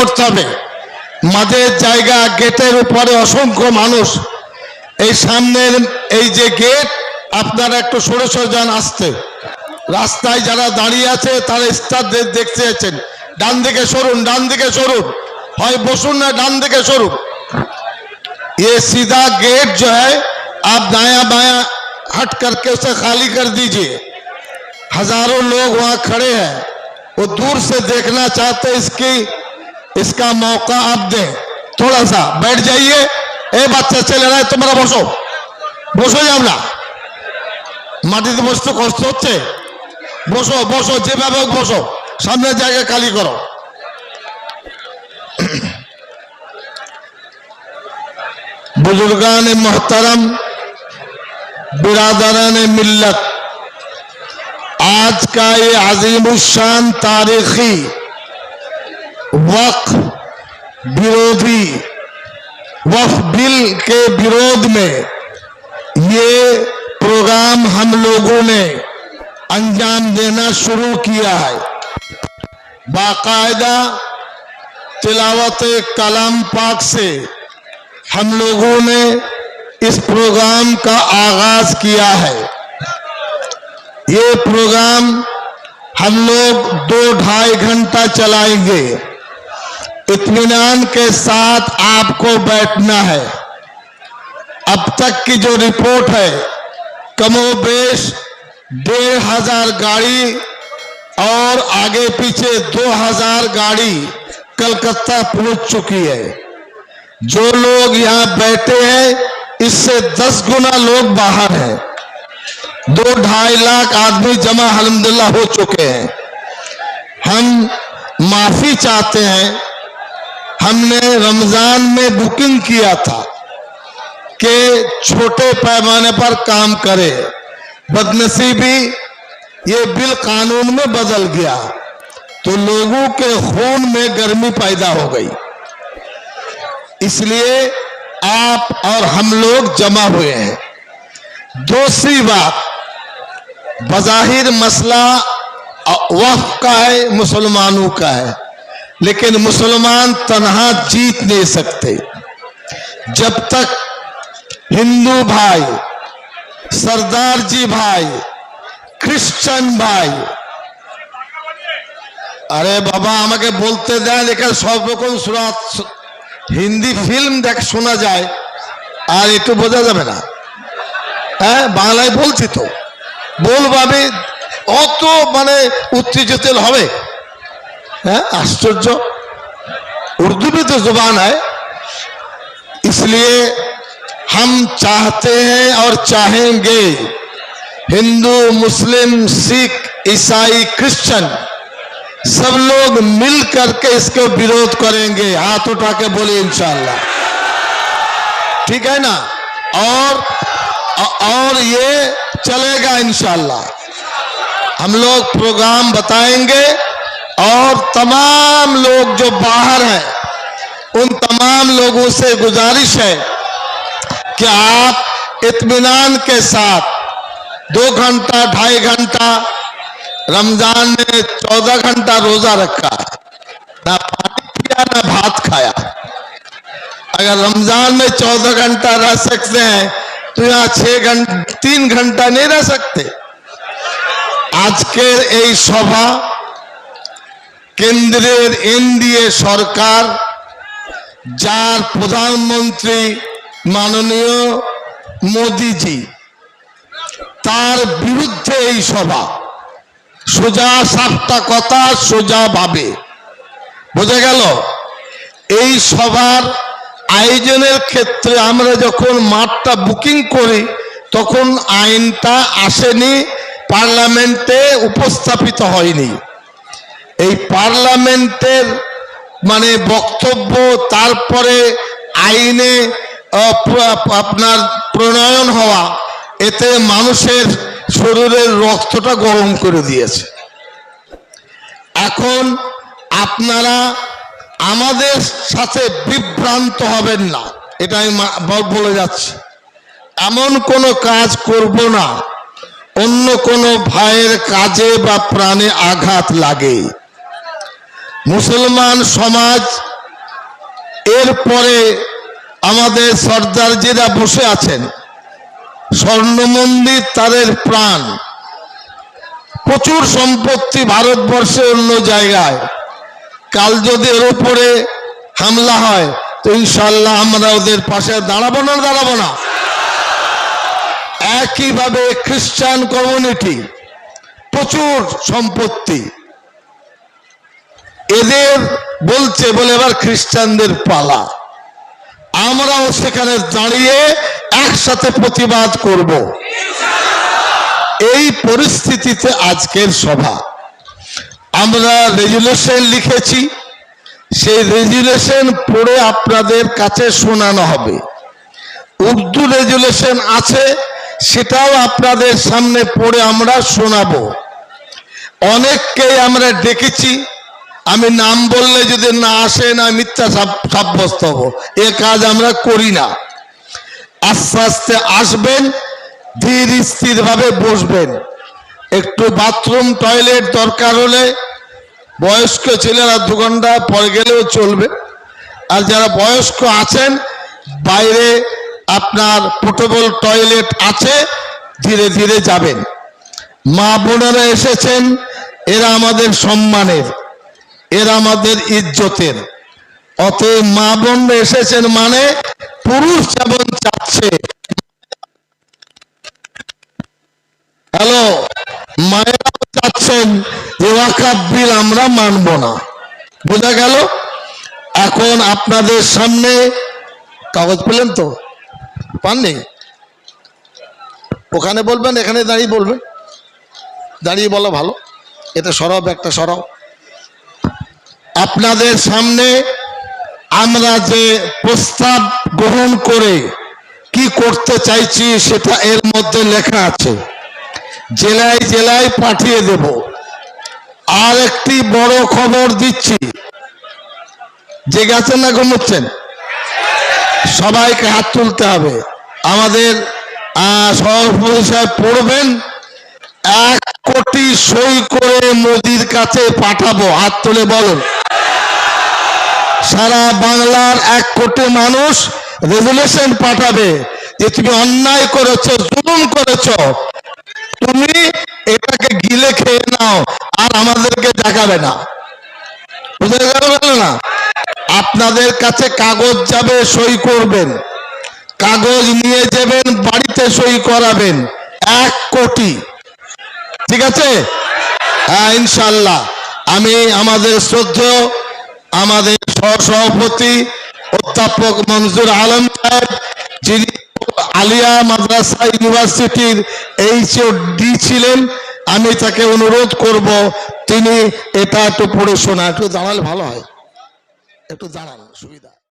করতে হবে মাঝের জায়গা গেটের উপরে অসংখ্য মানুষ এই সামনের এই যে গেট আপনারা একটু সরে সরে যান আসতে রাস্তায় যারা দাঁড়িয়ে আছে তারা স্টার দেখতে যাচ্ছেন ডান দিকে সরুন ডান দিকে সরুন হয় বসুন না ডান দিকে সরুন ये सीधा गेट जो है आप दाया बाया हट करके उसे खाली कर दीजिए हजारों लोग वहां खड़े हैं वो दूर से देखना चाहते हैं इसकी इसका मौका आप दें थोड़ा सा बैठ जाइए ए বাচ্চা ছেলেরা তোমরা বসো বসো যাও না মাটিতে বসতে কষ্ট হচ্ছে বসো বসো যেভাবে হোক বসো সামনের জায়গা খালি করো बुजुर्गान मोहतरम बिरादरान मिल्लत आज का ये अजीम शान तारीखी वक्फ विरोधी वक्फ बिल के विरोध में ये प्रोग्राम हम लोगों ने अंजाम देना शुरू किया है। बाकायदा तिलावत कलाम पाक से हम लोगों ने इस प्रोग्राम का आगाज़ किया है। ये प्रोग्राम हम लोग दो ढाई घंटा चलाएँगे। इत्मीनान के साथ आपको बैठना है। अब तक की जो रिपोर्ट है कमोबेश डेढ़ हज़ार गाड़ी और आगे पीछे दो हज़ार गाड़ी कलकत्ता पहुँच चुकी है। जो लोग यहाँ बैठे हैं, इससे दस गुना लोग बाहर हैं। दो ढाई लाख आदमी जमा अलहमदुल्ला हो चुके हैं। हम माफ़ी चाहते हैं हमने रमज़ान में बुकिंग किया था कि छोटे पैमाने पर काम करे। बदनसीबी, ये बिल कानून में बदल गया। तो लोगों के खून में गर्मी पैदा हो गई। इसलिए आप और हम लोग जमा हुए हैं। दूसरी बात, बजाहिर मसला वफ का है, मुसलमानों का है। लेकिन मुसलमान तनहा जीत नहीं सकते जब तक हिंदू भाई सरदार जी भाई খ্রিস্টান ভাই আরে বাবা আমাকে বলতে দেন এখানে সব রকম সুরাত হিন্দি ফিল্ম দেখ শোনা যায় আর একটু বোঝা যাবে না হ্যাঁ বাংলায় বলছি তো বলবাবে অত মানে উত্তেজিত হবে आश्चर्य। उर्दू भी तो ज़ुबान है। इसलिए हम चाहते हैं और चाहेंगे हिंदू, मुस्लिम, सिख, ईसाई, क्रिश्चियन सब लोग मिल करके इसको विरोध करेंगे। हाथ उठा के बोले, इंशाल्लाह। ठीक है ना? और और ये चलेगा, इंशाल्लाह। हम लोग प्रोग्राम बताएँगे। और तमाम लोग जो बाहर हैं, उन तमाम लोगों से गुजारिश है कि आप इतमान के साथ दो घंटा, ढाई घंटा, रमज़ान ने चौदह घंटा रोजा रखा ना पानी पिया, ना भात खाया। अगर रमज़ान में चौदह घंटा रह सकते हैं तो यहाँ छह घंटा, तीन घंटा नहीं रह सकते। आज के यही सभा কেন্দ্রের এনডিএ সরকার, যার প্রধানমন্ত্রী মাননীয় মোদিজি, তার বিরুদ্ধে এই সভা। সোজা সাতটা কথা, সোজা ভাবে। বোঝা গেল? এই সভার আয়োজনের ক্ষেত্রে আমরা যখন মাঠটা বুকিং করি, তখন আইনটা আসেনি, পার্লামেন্টে উপস্থাপিত হয়নি। এই পার্লামেন্টের মানে বক্তব্য, তারপরে আইনে আপনার প্রণয়ন হওয়া, এতে মানুষের শরীরের রক্তটা গরম করে দিয়েছে। এখন আপনারা আমাদের সাথে বিভ্রান্ত হবেন না, এটা আমি বলে যাচ্ছি। এমন কোনো কাজ করব না, অন্য কোনো ভাইয়ের কাজে বা প্রাণে আঘাত লাগে। মুসলমান সমাজ এরপরে আমাদের সর্দার সর্দারজিরা বসে আছেন। স্বর্ণ মন্দির তাদের প্রাণ। প্রচুর সম্পত্তি ভারতবর্ষে অন্য জায়গায়। কাল যদি এর উপরে হামলা হয়, তো ইনশাল্লাহ আমরা ওদের পাশে দাঁড়াবো না দাঁড়াবো না। একইভাবে খ্রিস্টান কমিউনিটি, প্রচুর সম্পত্তি। এদের বলছে বলে এবার খ্রিস্টানদের পালা। আমরাও সেখানে দাঁড়িয়ে একসাথে প্রতিবাদ করব। এই পরিস্থিতিতে আজকের সভা। আমরা রেজুলেশন লিখেছি। সেই রেজুলেশন পড়ে আপনাদের কাছে শোনানো হবে। উর্দু রেজুলেশন আছে, সেটাও আপনাদের সামনে পড়ে আমরা শোনাবো। অনেককেই আমরা ডেকেছি। আমি নাম বললে যদি না আসে না মিথ্যা সাব্যস্ত হব। এ কাজ আমরা করি না। আস্তে আস্তে আসবেন, ধীর স্থির ভাবে বসবেন। একটু বাথরুম, টয়লেট দরকার হলে বয়স্ক ছেলেরা দু ঘণ্টা পরে গেলেও চলবে। আর যারা বয়স্ক আছেন, বাইরে আপনার পোর্টেবল টয়লেট আছে, ধীরে ধীরে যাবেন। মা বোনেরা এসেছেন, এরা আমাদের সম্মানের। এরা আমাদের ইজ্জতের। অতএব মা বোনরা এসেছেন মানে পুরুষ যেমন চাচ্ছে। হ্যালো মায়েরাও চাচ্ছেন বিল আমরা মানব না। বোঝা গেল? এখন আপনাদের সামনে কাগজ পেলেন তো? পাননি? ওখানে বলবেন, এখানে দাঁড়িয়ে বলবেন। দাঁড়িয়ে বলা ভালো। এটা সরব একটা সরব আপনাদের সামনে আমরা যে প্রস্তাব গ্রহণ করে কি করতে চাইছি সেটা এর মধ্যে লেখা আছে। জেলায় জেলায় পাঠিয়ে দেব। আর একটি বড় খবর দিচ্ছি। যে গেছেন না ঘুমোচ্ছেন? সবাইকে হাত তুলতে হবে। আমাদের সভাপতি সাহেব পড়বেন। এক কোটি সই করে মোদির কাছে পাঠাবো। হাত তুলে বলুন। সারা বাংলার এক কোটি মানুষ রেজুলেশন পাঠাবে যে তুমি অন্যায় করেছ, জুলুম করেছ। তুমি এটাকে গিলে খেয়ে নাও, আর আমাদেরকে দেখাবে না। না? আপনাদের কাছে কাগজ যাবে, সই করবেন। কাগজ নিয়ে যাবেন, বাড়িতে সই করাবেন। এক কোটি। ঠিক আছে? হ্যাঁ ইনশাল্লাহ। আমি আমাদের শ্রদ্ধেয় আমাদের সহসভাপতি অধ্যাপক মঞ্জুর আলম সাহেব, যিনি আলিয়া মাদ্রাসা ইউনিভার্সিটির এইচ ডি ছিলেন, আমি তাকে অনুরোধ করব তিনি এটা একটু পড়ে শোনা একটু জানালে ভালো হয়। একটু জানান, সুবিধা।